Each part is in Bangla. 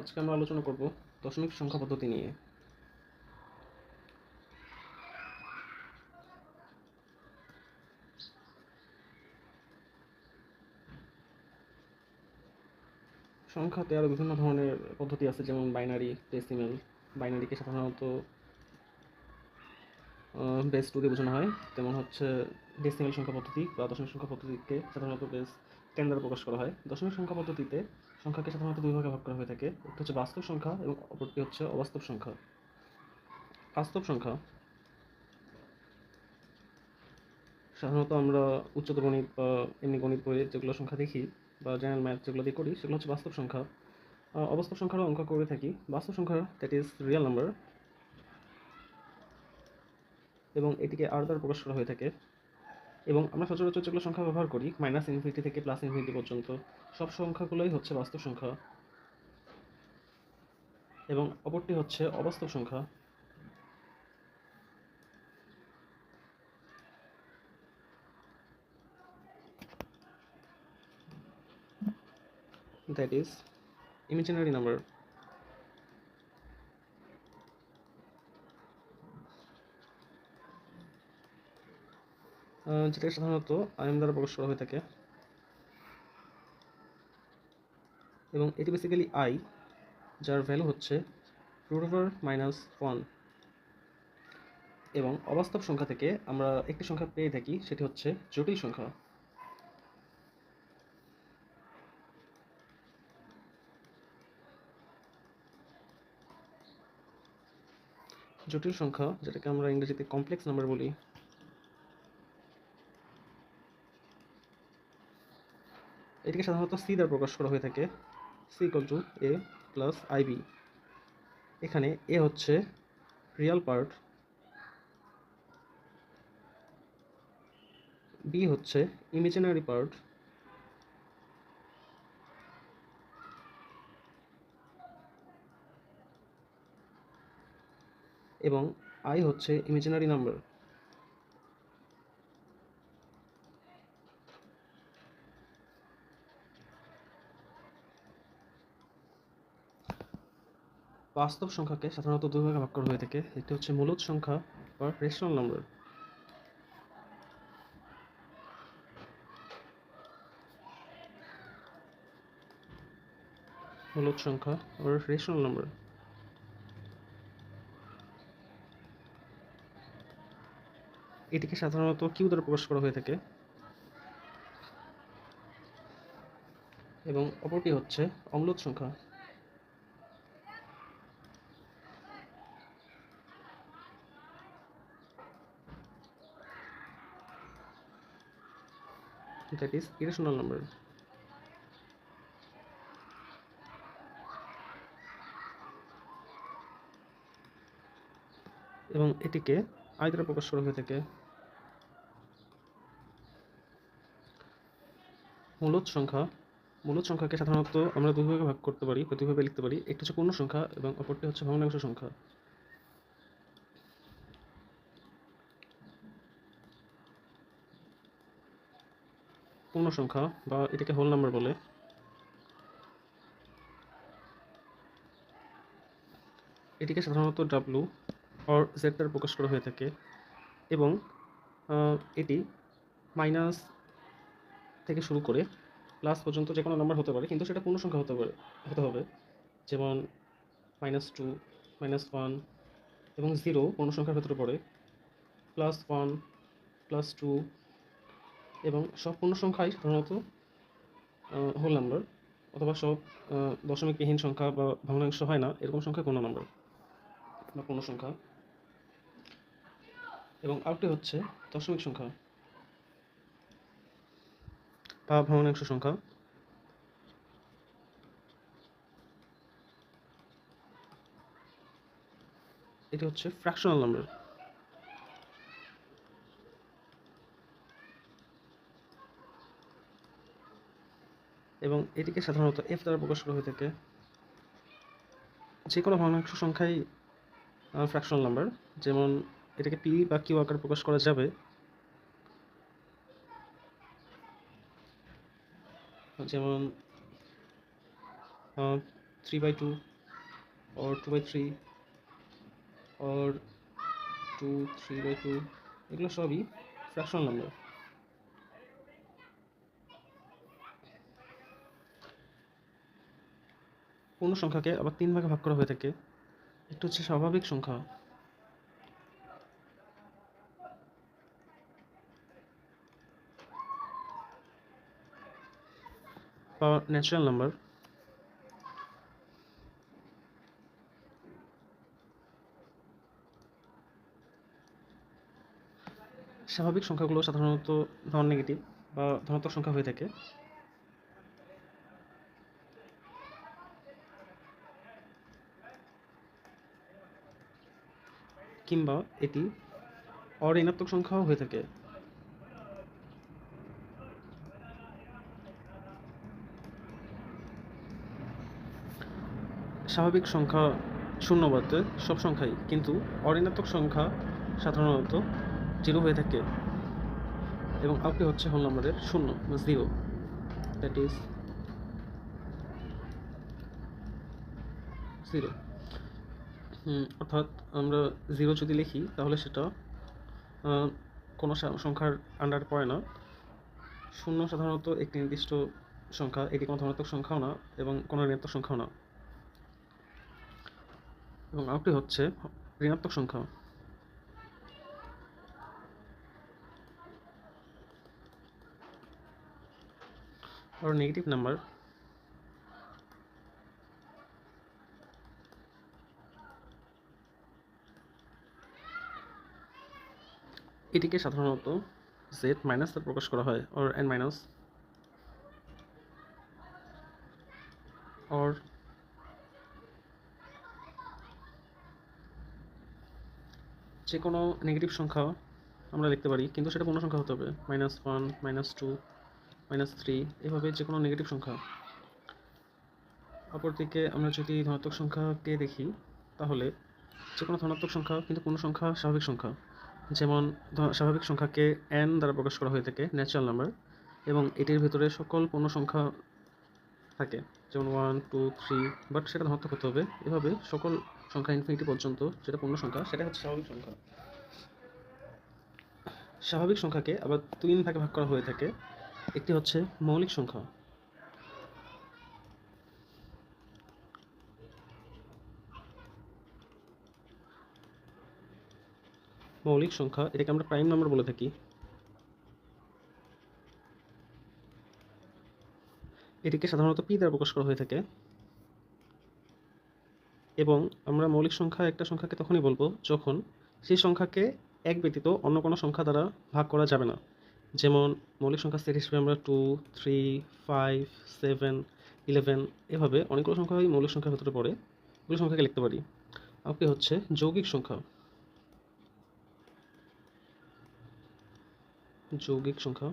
আজকে আমরা আলোচনা করব দশমিক সংখ্যা পদ্ধতি নিয়ে। সংখ্যাতে আরও বিভিন্ন ধরনের পদ্ধতি আছে, যেমন বাইনারি ডেসিমেল বাইনারিকে সাধারণত বেস টু দিয়ে বোঝানো হয়। তেমন হচ্ছে ডেসিমেল সংখ্যা পদ্ধতি বা দশমিক সংখ্যা পদ্ধতিকে সাধারণত বেস টেন দ্বারা প্রকাশ করা হয়। দশমিক সংখ্যা পদ্ধতিতে সংখ্যাকে সাধারণত দুই ভাগে ভাগ করা হয়ে থাকে। একটা হচ্ছে বাস্তব সংখ্যা এবং অপরটি হচ্ছে অবাস্তব সংখ্যা। বাস্তব সংখ্যা সাধারণত আমরা উচ্চতর গণিত বা এমনি গণিত বইয়ে যেগুলো সংখ্যা দেখি বা জেনারেল ম্যাথ যেগুলো দিয়ে করি, সেগুলো হচ্ছে বাস্তব সংখ্যা। অবাস্তব সংখ্যারও অঙ্ক করে থাকি। বাস্তব সংখ্যা দ্যাট ইজ রিয়েল নাম্বার এবং এটিকে আর দ্বারা প্রকাশ করা হয়ে থাকে। এবং আমরা সচরাচর যেগুলো সংখ্যা ব্যবহার করি মাইনাস ইনফিনিটি থেকে প্লাস ইনফিনিটি পর্যন্ত, সব সংখ্যাগুলোই হচ্ছে বাস্তব সংখ্যা। এবং অপরটি হচ্ছে অবাস্তব সংখ্যা। That is, imaginary number. যেটা সাধারণত আইন দ্বারা প্রকাশ করা হয়ে থাকে। এবং এটি বেসিক্যালি আই যার ভ্যালু হচ্ছে রুট ওভার মাইনাস ওয়ান এবং অবাস্তব সংখ্যা থেকে আমরা একটি সংখ্যা পেয়ে থাকি, সেটি হচ্ছে জটিল সংখ্যা। জটিল সংখ্যা, যেটাকে আমরা ইংরেজিতে কমপ্লেক্স নাম্বার বলি এটিকে সাধারণত সি দ্বারা প্রকাশ করা হয়ে থাকে। C equal to A plus i B এখানে এ হচ্ছে রিয়াল পার্ট বি হচ্ছে ইমেজিনারি পার্ট এবং আই হচ্ছে ইমেজিনারি নাম্বার বাস্তব সংখ্যাকে সাধারণত দুই ভাগে করা হয়ে থাকে। একটি হচ্ছে মূলদ সংখ্যা বা রেশনাল নাম্বার। মূলদ সংখ্যা বা রেশনাল নাম্বার। এটিকে সাধারণত কিউ দ্বারা প্রকাশ করা হয়ে থাকে। এবং অপরটি হচ্ছে অম্লদ সংখ্যা। That is irrational number. এবং এটিকে আই দ্বারা প্রকাশ করা হয়ে থাকে মূলদ সংখ্যা। মূলদ সংখ্যাকে সাধারণত আমরা দুই ভাগে করতে পারি বা দুইভাবে লিখতে পারি। একটি হচ্ছে পূর্ণ সংখ্যা এবং অপরটি হচ্ছে ভগ্নাংশ সংখ্যা। পূর্ণ সংখ্যা বা এটাকে হোল নাম্বার বলে। এটিকে সাধারণত ডাব্লু অর জেড দ্বারা প্রকাশ করা হয়ে থাকে এবং এটি মাইনাস থেকে শুরু করে প্লাস পর্যন্ত যে কোনো নাম্বার হতে পারে, কিন্তু সেটা পূর্ণ সংখ্যা হতে পারে, হতে হবে। যেমন মাইনাস টু মাইনাস ওয়ান এবং জিরো পূর্ণ সংখ্যার ভেতরে পড়ে। প্লাস ওয়ান প্লাস টু এবং সব পূর্ণ সংখ্যাই সাধারণত হোল নাম্বার অথবা সব আহ, দশমিকবিহীন সংখ্যা বা ভগ্নাংশ হয় না এরকম সংখ্যা কোনো নাম্বার বা পূর্ণ সংখ্যা। এবং আরেকটি হচ্ছে দশমিক সংখ্যা বা ভগ্নাংশ সংখ্যা। এটি হচ্ছে ফ্র্যাকশনাল নাম্বার এবং এটিকে সাধারণত এফ দ্বারা প্রকাশ করা হয়ে থাকে। যে কোনো ভগ্নাংশ সংখ্যাই ফ্র্যাকশনাল নাম্বার যেমন এটাকে পি বা কিউ আকারে প্রকাশ করা যাবে। যেমন three by two or two by three or two three by two এগুলো সবই ফ্র্যাকশনাল নাম্বার পূর্ণ সংখ্যাকে আবার তিন ভাগে ভাগ করা হয়ে থাকে, একটু হচ্ছে স্বাভাবিক সংখ্যা। বা ন্যাচারাল নাম্বার স্বাভাবিক সংখ্যাগুলো সাধারণত নন নেগেটিভ বা ধনাত্মক সংখ্যা হয়ে থাকে। কিংবা এটি অঋণাত্মক সংখ্যাও হয়ে থাকে। স্বাভাবিক সংখ্যা শূন্য বাদে সব সংখ্যাই, কিন্তু অঋণাত্মক সংখ্যা সাধারণত জিরো হয়ে থাকে এবং আপনি হচ্ছে হোল নাম্বারের শূন্য জিরো। That is zero. অর্থাৎ আমরা জিরো যদি লিখি, তাহলে সেটা কোনো সংখ্যার আন্ডার পড়ে না। শূন্য সাধারণত একটি নির্দিষ্ট সংখ্যা এটি কোনো ধনাত্মক সংখ্যাও না, এবং কোনো ঋণাত্মক সংখ্যাও না। এবং আরেকটি হচ্ছে ঋণাত্মক সংখ্যা। or negative number এটিকে সাধারণত জেড মাইনাস দ্বারা প্রকাশ করা হয় অর এন মাইনাস অর যে কোনো নেগেটিভ সংখ্যা আমরা লিখতে পারি, কিন্তু সেটা পূর্ণ সংখ্যা হতে হবে। Minus one minus two minus three এভাবে যে কোনো নেগেটিভ সংখ্যা। অপরদিকে আমরা যদি ধনাত্মক সংখ্যাকে দেখি, তাহলে যে কোনো ধনাত্মক সংখ্যা কিন্তু পূর্ণ সংখ্যা স্বাভাবিক সংখ্যা। যেমন স্বাভাবিক সংখ্যাকে এন দ্বারা প্রকাশ করা হয়ে থাকে ন্যাচারাল নাম্বার এবং এটির ভিতরে সকল পূর্ণ সংখ্যা থাকে। যেমন ওয়ান টু থ্রি বাট সেটা ধনাত্মক হতে হবে। এভাবে সকল সংখ্যা ইনফিনিটি পর্যন্ত যেটা পূর্ণ সংখ্যা সেটা হচ্ছে স্বাভাবিক সংখ্যা। স্বাভাবিক সংখ্যাকে আবার তিন ভাগে ভাগ করা হয়ে থাকে। একটি হচ্ছে মৌলিক সংখ্যা। মৌলিক সংখ্যা, এটাকে আমরা প্রাইম নাম্বার বলে থাকি। এটিকে সাধারণত পি দ্বারা প্রকাশ করা হয়ে থাকে। এবং আমরা মৌলিক সংখ্যা একটা সংখ্যাকে তখনই বলব যখন সেই সংখ্যাকে এক ব্যতীত অন্য কোনো সংখ্যা দ্বারা ভাগ করা যাবে না। যেমন মৌলিক সংখ্যা সেট হিসেবে আমরা two three five seven eleven এভাবে অনেকগুলো সংখ্যাই মৌলিক সংখ্যার ভেতরে পড়ে। ওগুলো সংখ্যাকে লিখতে পারি। আপনি হচ্ছে যৌগিক সংখ্যা। যৌগিক সংখ্যা।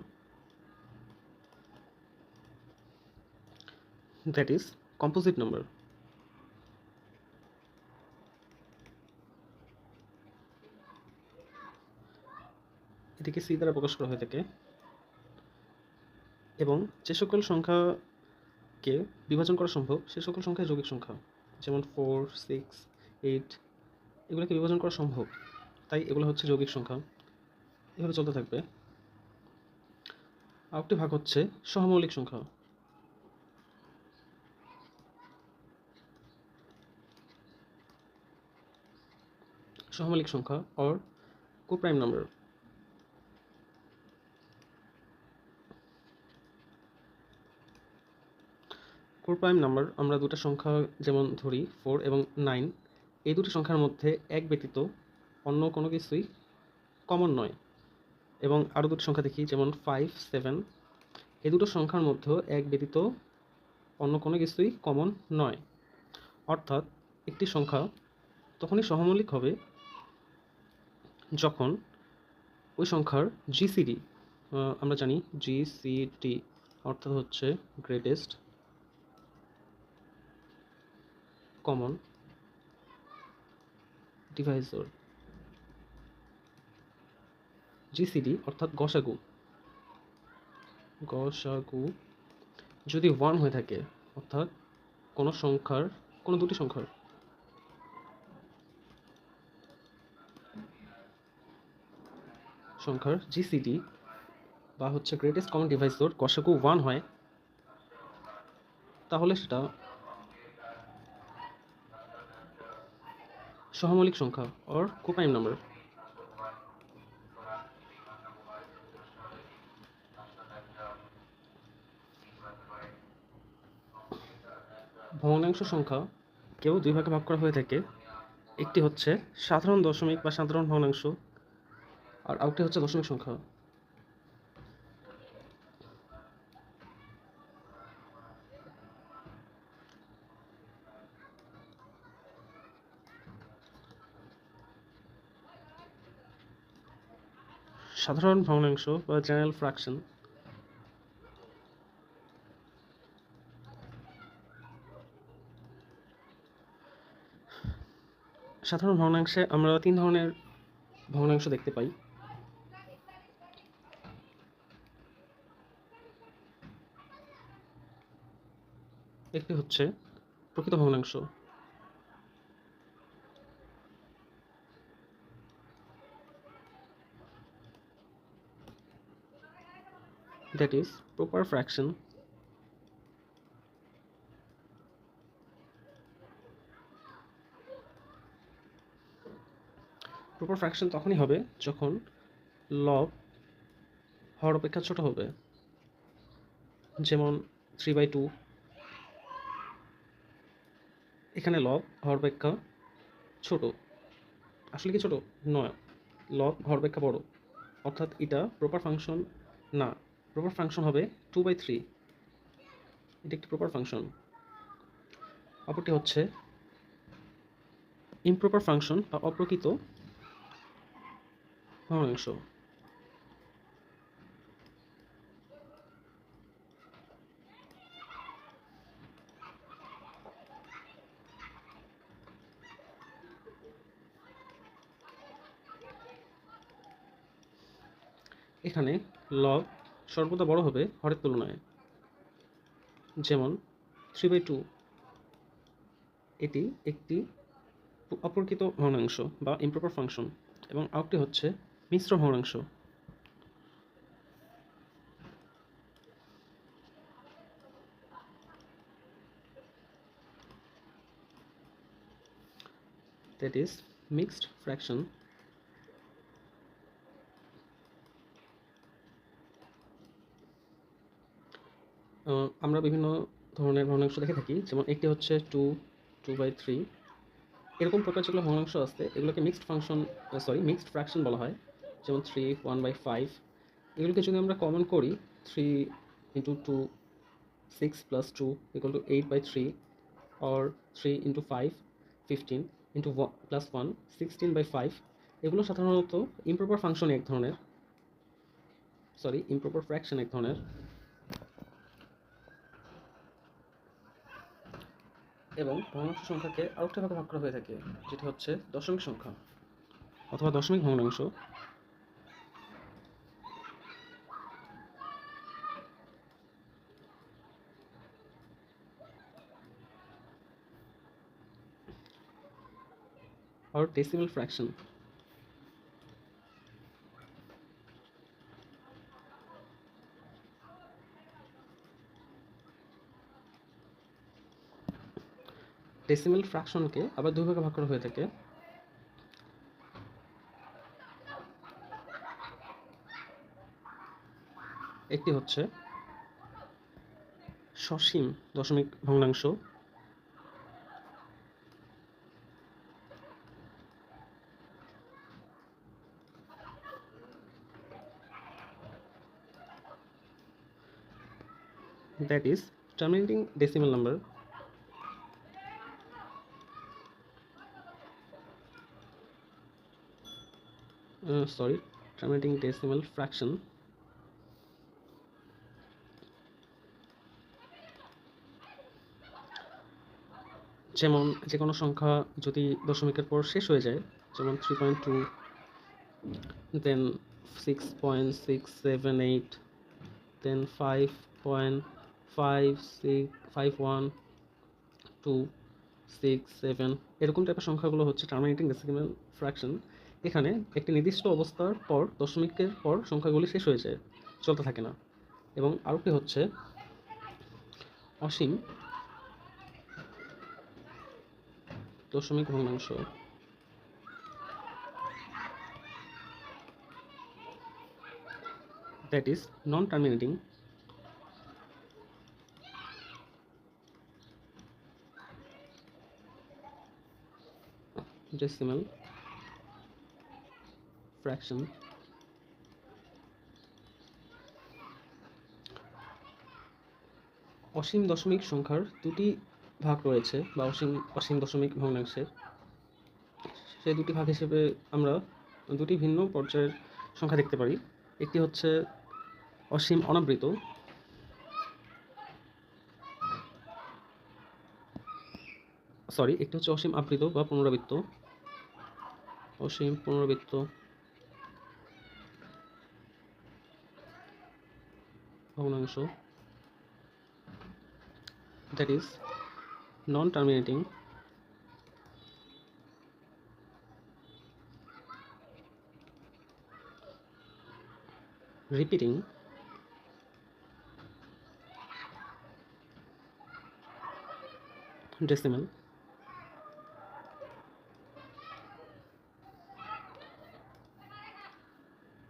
দ্যাট ইজ কম্পোজিট নাম্বার এটিকে সি দ্বারা প্রকাশ করা হয়ে থাকে। এবং যে সকল সংখ্যাকে বিভাজন করা সম্ভব, সে সকল সংখ্যা যৌগিক সংখ্যা। যেমন ফোর সিক্স এইট এগুলোকে বিভাজন করা সম্ভব। তাই এগুলো হচ্ছে যৌগিক সংখ্যা। এভাবে চলতে থাকবে। আরেকটি ভাগ হচ্ছে সহমৌলিক সংখ্যা। সহমৌলিক সংখ্যা or coprime number. Coprime number আমরা দুটো সংখ্যা যেমন ধরি ফোর এবং নাইন এই দুটি সংখ্যার মধ্যে এক ব্যতীত অন্য কোনো কিছুই কমন নয়। এবং আরও দুটি সংখ্যা দেখি, যেমন ফাইভ সেভেন এই দুটো সংখ্যার মধ্যে এক ব্যতীত অন্য কোনো কিছুই কমন নয়। অর্থাৎ একটি সংখ্যা তখনই সহমৌলিক হবে যখন ওই সংখ্যার জিসিডি আমরা জানি জিসিডি অর্থাৎ হচ্ছে গ্রেটেস্ট কমন ডিভাইসর জিসিডি, অর্থাৎ গসাগু। গসাগু যদি ওয়ান হয়ে থাকে, অর্থাৎ কোনো সংখ্যার, কোনো দুটি সংখ্যার। সংখ্যার জিসিডি বা হচ্ছে গ্রেটেস্ট কমন ডিভাইস ডিভাইসর গসাগু ওয়ান হয়, তাহলে সেটা সহমৌলিক সংখ্যা অর কোপ্রাইম নাম্বার ভগ্নাংশ সংখ্যা কেউ দুই ভাগে ভাগ করা হয়ে থাকে। একটি হচ্ছে সাধারণ দশমিক বা সাধারণ ভগ্নাংশ আর আরেকটি হচ্ছে দশমিক সংখ্যা। সাধারণ ভগ্নাংশ বা জেনারেল ফ্র্যাকশন সাধারণ ভগ্নাংশে আমরা তিন ধরনের ভগ্নাংশ দেখতে পাই। একটি হচ্ছে প্রকৃত ভগ্নাংশ। That is proper fraction proper fraction তখনই হবে যখন লব হর অপেক্ষা ছোট হবে। যেমন থ্রি বাই টু এখানে লব হর অপেক্ষা ছোট। আসলে কি ছোট? নয়। লব হর অপেক্ষা বড়। অর্থাৎ এটা প্রপার ফাংশন না। প্রপার ফাংশন হবে টু বাই থ্রি এটা একটি প্রপার ফাংশন অপরটি হচ্ছে ইমপ্রপার ফাংশন বা অপ্রকৃত ভগ্নাংশ এখানে লব সর্বদা বড় হবে হরের তুলনায়। যেমন থ্রি বাই টু এটি একটি অপরকৃত ভগ্নাংশ বা ইমপ্রপার ফাংশন এবং আরেকটি হচ্ছে মিশ্র ভগ্নাংশ। That is mixed fraction. আমরা বিভিন্ন ধরনের ভগ্নাংশ দেখে থাকি, যেমন একটি হচ্ছে টু টু বাই থ্রি এরকম প্রকার যেগুলো ভগ্নাংশ আছে, এগুলোকে mixed function sorry mixed fraction বলা হয়। যেমন থ্রি ওয়ান বাই ফাইভ এগুলোকে যদি আমরা কমন করি three into two six plus two equal to eight by three or three into five fifteen into plus one sixteen by five এগুলো সাধারণত ইমপ্রপার ফাংশন এক ধরনের সরি ইমপ্রপার ফ্র্যাকশন এক ধরনের, এবং ভগ্নাংশ সংখ্যাকে আরেকটা ভাগে ভাগ করা হয়ে থাকে, যেটি হচ্ছে দশমিক সংখ্যা, অথবা দশমিক ভগ্নাংশ। Or decimal fraction? ডেসিমেল ফ্র্যাকশনকে আবার দুই ভাগে ভাগ করা হয়ে থাকে। একটি হচ্ছে সসীম দশমিক ভগ্নাংশ that is terminating decimal number uh, sorry terminating decimal fraction যেমন যে কোনো সংখ্যা যদি দশমিকের পর শেষ হয়ে যায় যেমন three point two then six point six seven eight then five point five six five one two six seven এরকম টাইপের সংখ্যাগুলো হচ্ছে টার্মিনেটিং ডেসিমেল ফ্র্যাকশন এখানে একটি নির্দিষ্ট অবস্থার পর, দশমিকের পর সংখ্যাগুলি শেষ হয়ে যায়, চলতে থাকে না। এবং আরেকটি হচ্ছে অসীম দশমিক ভগ্নাংশ। That is non-terminating decimal fraction. অসীম দশমিক সংখ্যার দুটি ভাগ রয়েছে, বা অসীম অসীম দশমিক ভগ্নাংশের সেই দুটি ভাগ হিসেবে আমরা দুটি ভিন্ন পর্যায়ের সংখ্যা দেখতে পারি। একটি হচ্ছে অসীম অনাবৃত। সরি একটি হচ্ছে অসীম আবৃত বা পুনরাবৃত্ত। অসীম পুনরাবৃত্ত ভগ্নাংশ that is non-terminating repeating decimal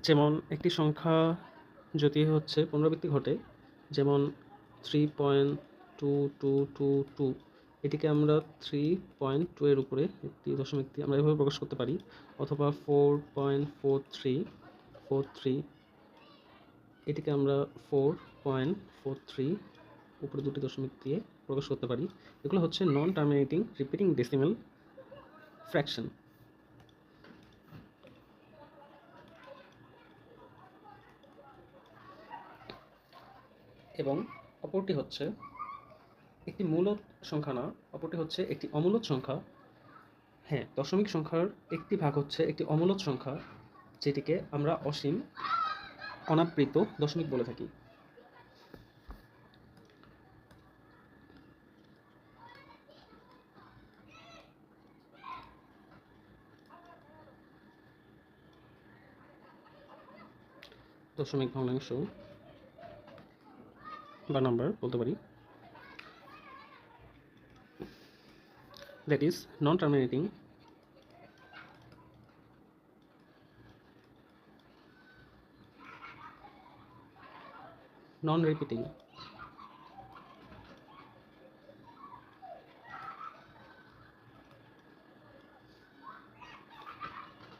যেমন একটি সংখ্যা যদি হচ্ছে পুনরাবৃত্তি ঘটে, যেমন three point two two two two এটিকে আমরা থ্রি পয়েন্ট টু এর উপরে একটি দশমিক দিয়ে আমরা এভাবে প্রকাশ করতে পারি, অথবা four point four three four three এটিকে আমরা ফোর পয়েন্ট ফোর থ্রি উপরে দুটি দশমিক দিয়ে প্রকাশ করতে পারি। এগুলো হচ্ছে non terminating repeating decimal fraction এবং অপরটি হচ্ছে একটি মূলত সংখ্যা না, অপরটি হচ্ছে একটি অমূলত সংখ্যা। হ্যাঁ দশমিক সংখ্যার একটি ভাগ হচ্ছে একটি অমূলত সংখ্যা, যেটিকে আমরা অসীম অনাবৃত দশমিক বলে থাকি। দশমিক ভগ্নাংশ বা নাম্বার বলতে পারি that is non-terminating non-repeating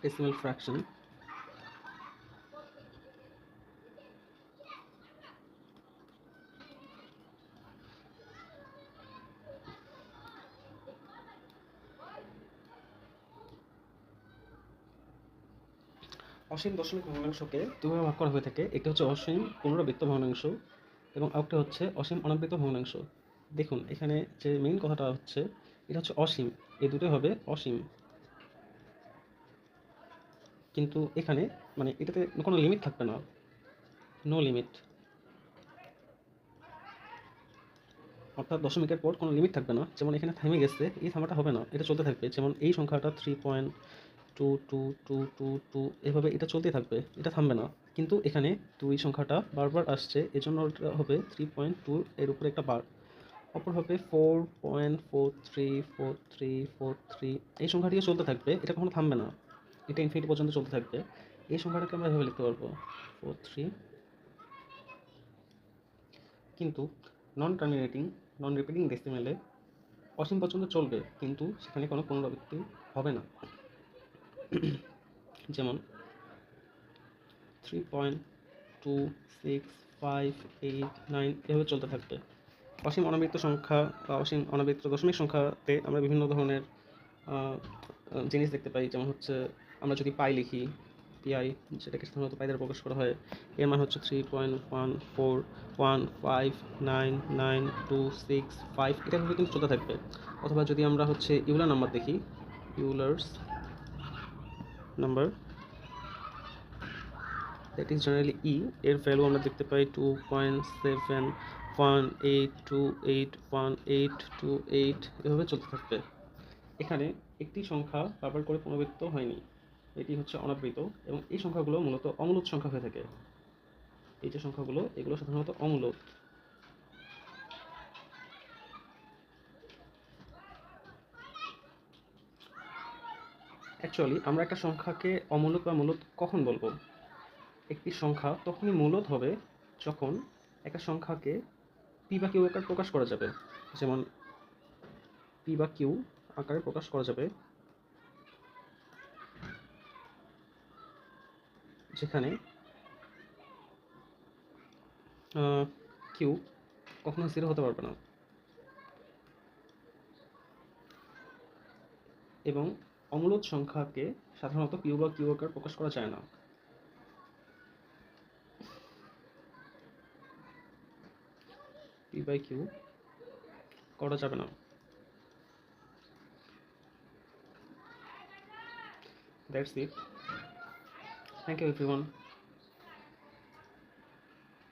decimal fraction অসীম দশমিক ভগ্নাংশকে দুভাবে ভাগ করা হয়ে থাকে। একটি হচ্ছে অসীম পুনরাবৃত্ত ভগ্নাংশ এবং আরেকটি হচ্ছে অসীম অনাবৃত ভগ্নাংশ দেখুন, এখানে যে মেইন কথাটা হচ্ছে, এটা হচ্ছে অসীম। এই দুটোই হবে অসীম। কিন্তু এখানে মানে এটাতে কোনো লিমিট থাকবে না। নো লিমিট অর্থাৎ দশমিকের পর কোনো লিমিট থাকবে না। যেমন এখানে থেমে গেছে, এই থামাটা হবে না। এটা চলতে থাকবে। যেমন এই সংখ্যাটা three point two two two two two, এভাবে এটা চলতে থাকবে, এটা থামবে না। কিন্তু এখানে দুই সংখ্যাটা বারবার আসছে, এজন্য এটা হবে থ্রি পয়েন্ট টু এর উপরে একটা বার। অপর হবে four point four three four three four three এই সংখ্যাটিও চলতে থাকবে, এটা কখনো থামবে না। এটা ইনফিনিটি পর্যন্ত চলতে থাকবে। এই সংখ্যাটাকে আমরা এভাবে লিখতে পারব ফোর থ্রি কিন্তু নন টার্মিনেটিং নন রিপিটিং ডেসিমেলে অসীম পর্যন্ত চলবে, কিন্তু সেখানে কোনো পুনরাবৃত্তি হবে না। যেমন three point two six five eight nine এভাবে চলতে থাকবে। অসীম অনাবৃত্ত সংখ্যা বা অসীম অনাবৃত্ত দশমিক সংখ্যাতে আমরা বিভিন্ন ধরনের জিনিস দেখতে পাই। যেমন হচ্ছে আমরা যদি পাই লিখি পিআই যেটাকে সাধারণত পাই প্রকাশ করা হয়, এর মান হচ্ছে three point one four one five nine nine two six five এটা কিন্তু চলতে থাকবে। অথবা যদি আমরা হচ্ছে ইউলার নাম্বার দেখি Euler's number. That is generally e এর ভ্যালু আমরা দেখতে পাই two point seven one eight two eight one eight two eight এভাবে চলতে থাকবে। এখানে একটি সংখ্যা বারবার করে পুনরাবৃত্ত হয়নি। এটি হচ্ছে অনাবৃত এবং এই সংখ্যাগুলো মূলত অমূলত সংখ্যা হয়ে থাকে। এই যে সংখ্যাগুলো, এগুলো সাধারণত অমূলত। অ্যাকচুয়ালি আমরা একটা সংখ্যাকে অমূলত বা মূলত কখন বলব? একটি সংখ্যা তখনই মূলত হবে যখন একটা সংখ্যাকে পি বা কিউ আকার প্রকাশ করা যাবে। যেমন পি বা কিউ আকারে প্রকাশ করা যাবে। যেখানে কিউ কখনো জিরো হতে পারবে না। এবং অমূলত সংখ্যাকে সাধারণত কিউ বা কিউ আকার প্রকাশ করা যায় না। পি বাই কিউ করা যাবে না। That's it thank you everyone